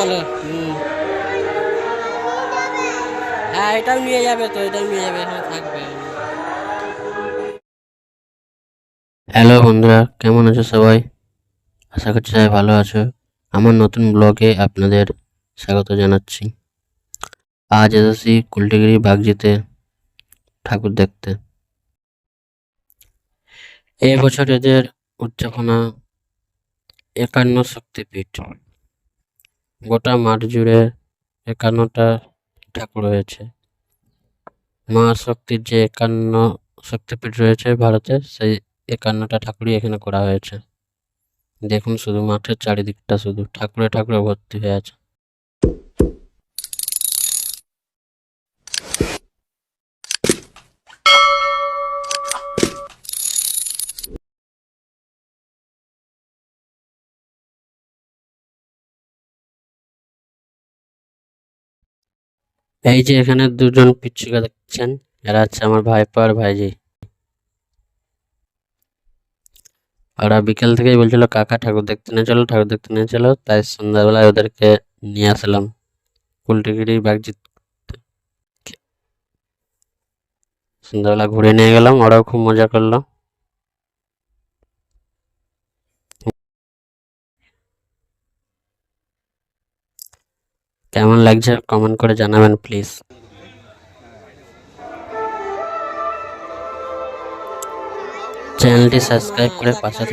চলো। হ্যাঁ এটাও নিয়ে যাবে তো এটাও নিয়ে যাবে এখানে থাকবে। হ্যালো বন্ধুরা কেমন আছো সবাই? আশা করছি সবাই ভালো আছো। আমার নতুন ব্লগে আপনাদের স্বাগত জানাচ্ছি। আজ এসেছি কুলটিগিরি বাগজিতে ঠাকুর দেখতে। এই বছর এদের উদযাপনা একান্ন শক্তিপীঠ। গোটা মাঠ জুড়ে একান্নটা ঠাকুর রয়েছে। মা শক্তির যে একান্ন শক্তিপীঠ রয়েছে ভারতে, সেই একান্নটা ঠাকুরই এখানে করা হয়েছে। দেখুন শুধু মাঠের চারিদিকটা শুধু, ঠাকুরে ঠাকুরে ভর্তি হয়ে আছে। এই যে এখানে দুজন পিচ্ছিকা দেখছেন, এরা হচ্ছে আমার ভাইপো আর ভাইজি। ওরা বিকেল থেকেই বলছিল, কাকা ঠাকুর দেখতে নিয়ে চলো, ঠাকুর দেখতে নিয়ে চলো। তাই সন্ধ্যাবেলায় ওদেরকে নিয়ে আসলাম কুলটিগিরি বাগজিৎ সন্ধ্যাবেলা ঘুরে নিয়ে গেলাম, ওরাও খুব মজা করল কেমন লাগছে কমেন্ট করে জানাবেন প্লিজ চ্যানেলটি সাবস্ক্রাইব করে পাশে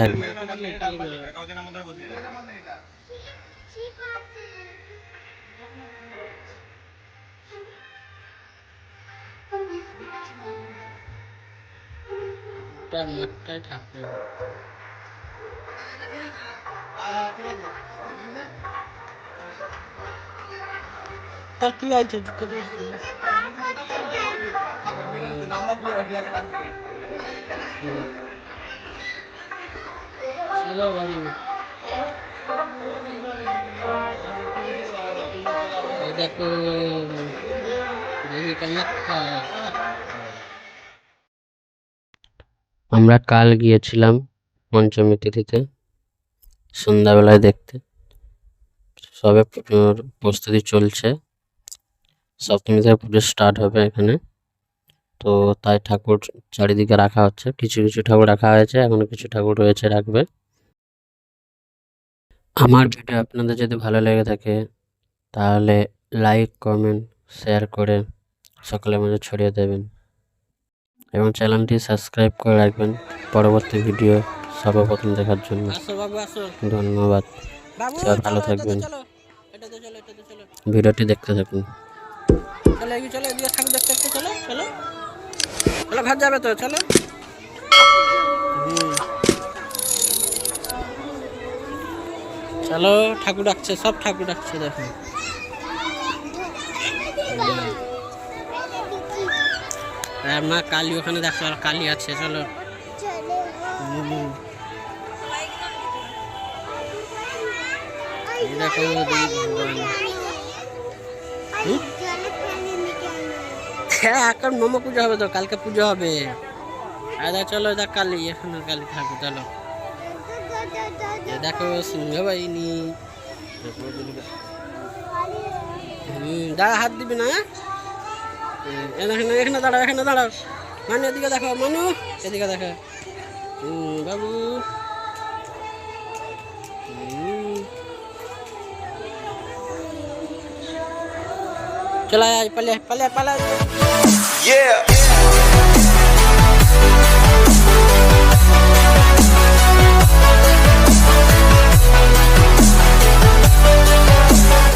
মাঠটাই ঠাকুর আমরা কাল গিয়েছিলাম পঞ্চমী তিথিতে সন্ধ্যাবেলায় দেখতে। সবে প্রস্তুতি চলছে। সপ্তমী থেকে পুজো স্টার্ট হবে এখানে। তো তাই ঠাকুর চারিদিকে রাখা হচ্ছে। কিছু কিছু ঠাকুর রাখা হয়েছে এখনও কিছু ঠাকুর রয়েছে রাখবে। আমার ভিডিও আপনাদের যদি ভালো লেগে থাকে তাহলে লাইক কমেন্ট শেয়ার করে সকলের মাঝে ছড়িয়ে দেবেন। এবং চ্যানেলটি সাবস্ক্রাইব করে রাখবেন পরবর্তী ভিডিও সর্বপ্রথম দেখার জন্য। ধন্যবাদ। ভালো থাকবেন। ভিডিওটি দেখতে থাকুন। চলো এগিয়ে চলো, এদিকে ঠাকুর দেখতে দেখতে চলো চলো চলো ঘর যাবে তো, চলো। চলো, ঠাকুর ডাকছে, সব ঠাকুর ডাকছে, দেখো আর মা কালী ওখানে দেখো, আর কালী আছে, চলো। দেখো ভগবান হ্যাঁ এখন মোমো পুজো হবে তো কালকে পুজো হবে। আর দেখ চলো দেখ কালী এখন কালী থাকবে চলো। দেখো সিংহ বাহিনী হুম দাঁড়া হাত দিবি না হ্যাঁ? হুম, এ দেখো না, এখানে দাঁড়াও এখানে দাঁড়াও। মানু এদিকে দেখো মানু এদিকে দেখো। হুম বাবু। হুম। चला आज पले पले पले yeah.